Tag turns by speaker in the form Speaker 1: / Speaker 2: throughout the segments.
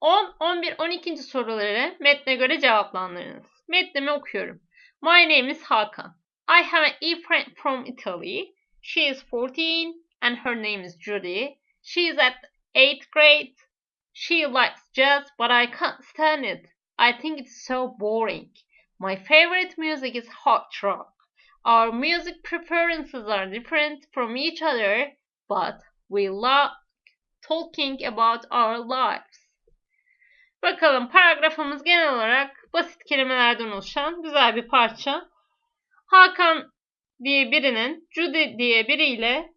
Speaker 1: 10, 11, 12. soruları metne göre cevaplandırınız. Metnimi okuyorum. My name is Hakan. I have an e-friend from Italy. She is 14 and her name is Judy. She is at 8th grade. She likes jazz but I can't stand it. I think it's so boring. My favorite music is hot rock. Our music preferences are different from each other, but we love talking about our lives. Bakalım paragrafımız genel olarak basit kelimelerden oluşan güzel bir parça. Hakan diye birinin Judy diye biriyle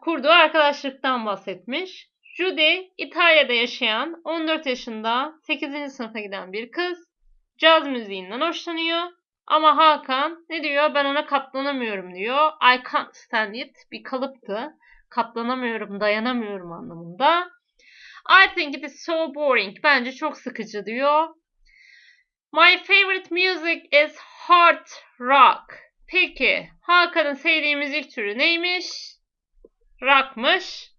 Speaker 1: kurduğu arkadaşlıktan bahsetmiş. Judy İtalya'da yaşayan 14 yaşında 8. sınıfa giden bir kız. Caz müziğinden hoşlanıyor. Ama Hakan ne diyor? Ben ona katlanamıyorum diyor. I can't stand it bir kalıptı. Katlanamıyorum, dayanamıyorum anlamında. I think it is so boring. Bence çok sıkıcı diyor. My favorite music is hard rock. Peki Hakan'ın sevdiği müzik türü neymiş? Rock'mış.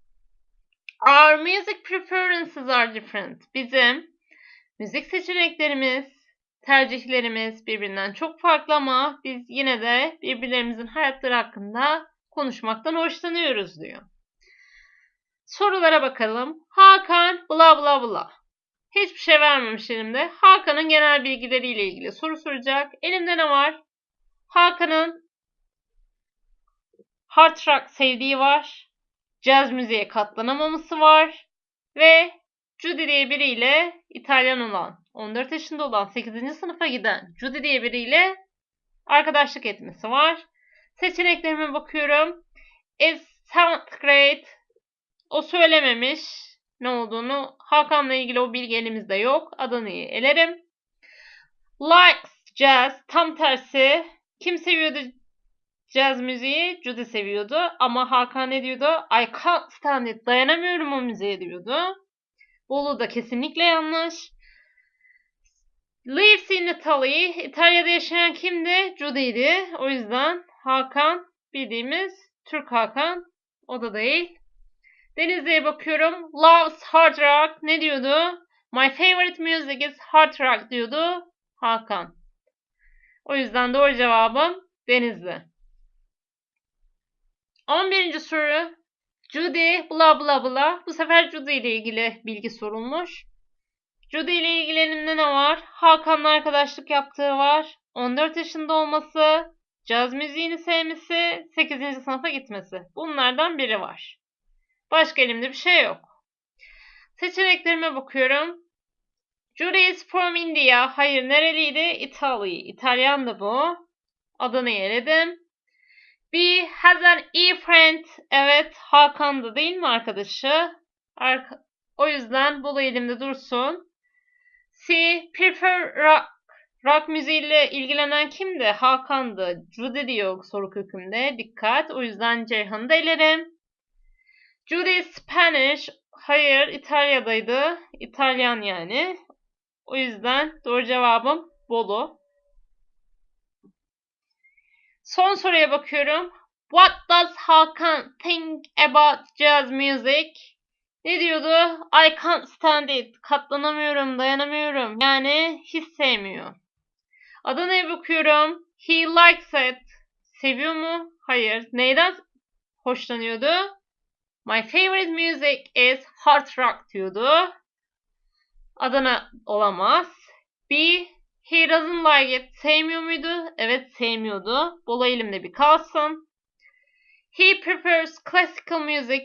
Speaker 1: Our music preferences are different. Bizim müzik seçeneklerimiz, tercihlerimiz birbirinden çok farklı ama biz yine de birbirlerimizin hayatları hakkında konuşmaktan hoşlanıyoruz diyor. Sorulara bakalım. Hakan bla bla bla. Hiçbir şey vermemiş elimde. Hakan'ın genel bilgileriyle ilgili soru soracak. Elimde ne var? Hakan'ın hard rock sevdiği var. Caz müziğe katlanamaması var. Ve Judy diye biriyle İtalyan olan, 14 yaşında olan 8. sınıfa giden Judy diye biriyle arkadaşlık etmesi var. Seçeneklerime bakıyorum. Is 7th grade. O söylememiş ne olduğunu. Hakan'la ilgili o bilgi elimizde yok. Adana'yı elerim. Likes jazz. Tam tersi. Kim seviyordu Caz müziği Judy seviyordu ama Hakan ne diyordu? I can't stand it. Dayanamıyorum o müziğe diyordu. Bolu da kesinlikle yanlış. Lives in Italy. İtalya'da yaşayan kimdi? Judy'ydi. O yüzden Hakan bildiğimiz Türk Hakan. O da değil. Denizli'ye bakıyorum. Loves hard rock. Ne diyordu? My favorite music is hard rock diyordu. Hakan. O yüzden doğru cevabım Denizli. 11. soru. Judy bla bla bla. Bu sefer Judy ile ilgili bilgi sorulmuş. Judy ile ilgili elimde ne var? Hakan'la arkadaşlık yaptığı var. 14 yaşında olması, caz müziğini sevmesi, 8. sınıfa gitmesi. Bunlardan biri var. Başka elimde bir şey yok. Seçeneklerime bakıyorum. Judy is from India. Hayır nereliydi? İtalya. İtalyan da bu. Adını eledim. B has an e-friend. Evet Hakan da değil mi arkadaşı? Arka o yüzden bu elimde dursun. C prefer rock. Rock müziğiyle ilgilenen kimdi? Hakan'dı. Judy diyor soru kökümde. Dikkat. O yüzden Ceyhan'ı da elerim. Judy Spanish. Hayır İtalya'daydı. İtalyan yani. O yüzden doğru cevabım Bolu. Son soruya bakıyorum. What does Hakan think about jazz music? Ne diyordu? I can't stand it. Katlanamıyorum, dayanamıyorum. Yani hiç sevmiyor. Adana'ya bakıyorum. He likes it. Seviyor mu? Hayır. Neyden hoşlanıyordu? My favorite music is hard rock diyordu. Adana olamaz. B. He doesn't like it. Sevmiyor muydu? Evet sevmiyordu. Bola elimde bir kalsın. He prefers classical music.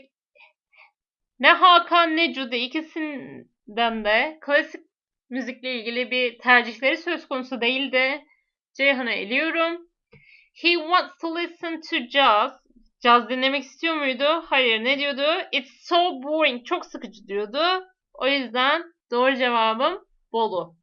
Speaker 1: Ne Hakan ne Judy ikisinden de klasik müzikle ilgili bir tercihleri söz konusu değildi. Ceyhan'ı eliyorum. He wants to listen to jazz. Jazz dinlemek istiyor muydu? Hayır. Ne diyordu? It's so boring. Çok sıkıcı diyordu. O yüzden doğru cevabım Bolu.